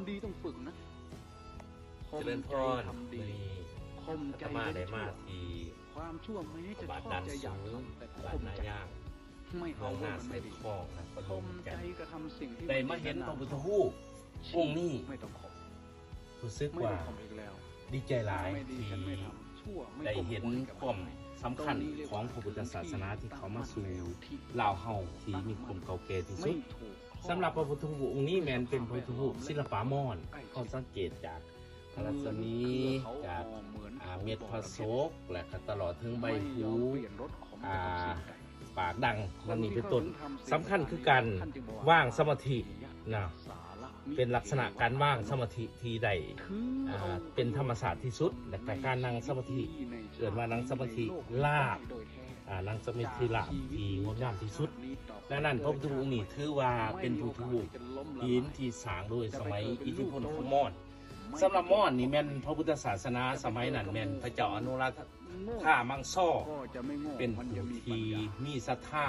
ำดีต้องฝึกนะเจริญพรทำดีมีข่มอาใจตมาได้เว้นชั่มาวที่ความชั่วแม้จะบาทชอบดันจะอสูยากงทำแต่บาทข่มนาใจย่างไม่เมืเอาองหว่าน้ามันใส่ไม่ดีคลองนะก็ข่รู้มกัใจนกระทำสิ่งที่ได้มาเห็นพระพุทธรูป องค์นี้ ไม่ต้องข่มรู้สึกไม่ว่าต้องข่มอีกแล้วดีใจหลายไม่ดีที่ฉันไม่ทำชั่วไม่ได้ข่มเห็นคนกับความใคร สำคัญของพระพุทธศาสนาที่เขามาสู่ลาวเฮาที่มีความเก่าแก่ที่สุดสำหรับพระพุทธรูปองค์นี้แมนเป็นพระพุทธรูปศิลปามอญก็สังเกตจากพระรัศมีจากอาเม็ดพระโศกและก็ตลอดถึงใบหูปากดังนั่นนี่เป็นต้นสำคัญคือการว่างสมาธินะ เป็นลักษณะการว่างสมาธิที่ใดอ่าเป็นธรรมศาสตร์ที่สุดและแต่การนั่งสมาธิเกิดมานั่งสมาธิลาบอ่านั่งสมาธิลาบที่งดงามที่สุดดังนั้นพระพุทธรูปนี่ถือว่าเป็นพระพุทธรูปหินที่สร้างโดยสมัยอิทธิพลของมอญ สำหรับมอญนี่แม่นพระพุทธศาสนาสมัยนั้นแม่นพระเจ้าอนุราธท่ามังซ่อเป็นผู้ที่มีศรัทธา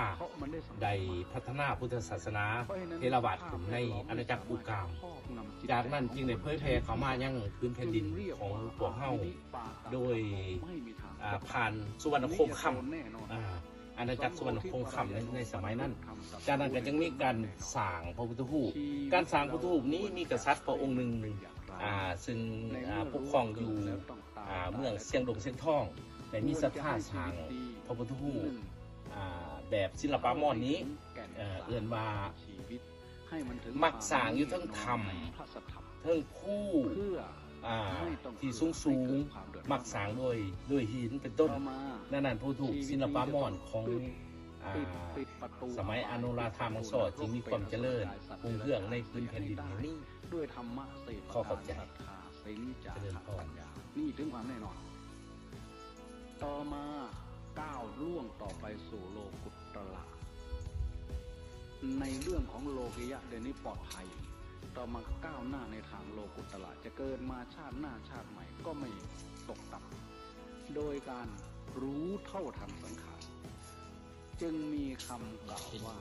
ได้พัฒนาพุทธศาสนาเทรวาสขึ้นในอาณาจักรอุกาม จากนั้นจึงได้เผยแผ่เข้ามายังพื้นแผ่นดินของพวกเฮาโดยผ่านสุวรรณคมคำอาอาณาจักรสุวรรณคมคำในในสมัยนั้น จากนั้นก็ยังมีการสร้างพระพุทธรูปการสร้างพระพุทธรูปนี้มีกษัตริย์พระองค์หนึ่ง อ่าซึ่งอ่าปกครองอยู่อ่าเมืองเสียงดงเสียงทองแต่มีศรัทธาสร้างพระพุทธรูปอ่าแบบศิลปามอญนี้เอ่อเอื่นว่ามักสร้างอยู่เทั้งธรรมเทิงคู่เพื่ออ่าที่สูงสูงๆมักสร้างโดยโดยหินเป็นต้นต่อมานั่นนั่นผู้ถูกศิลปามอญของอ่า ปิดปิดประตูสมัยอนุราธามังสอดจึงมีความเจริญรุ่งเรืองในพื้นแผ่นดินแห่งนี้ด้วยธรรมะสี่ข้อขอบใจศรัทธาสิงจาเจริญพรปัญญานี่ถึงความแน่นอน ต่อมาก้าวล่วงต่อไปสู่โลกุตตระในเรื่องของโลกิยะเดี๋ยวนี้ปลอดภัยต่อมาก้าวหน้าในทางโลกุตตระจะเกิดมาชาติหน้าชาติใหม่ก็ไม่ตกต่ำโดยการรู้เท่าทันสังขาร จึงมีคำกล่าวว่า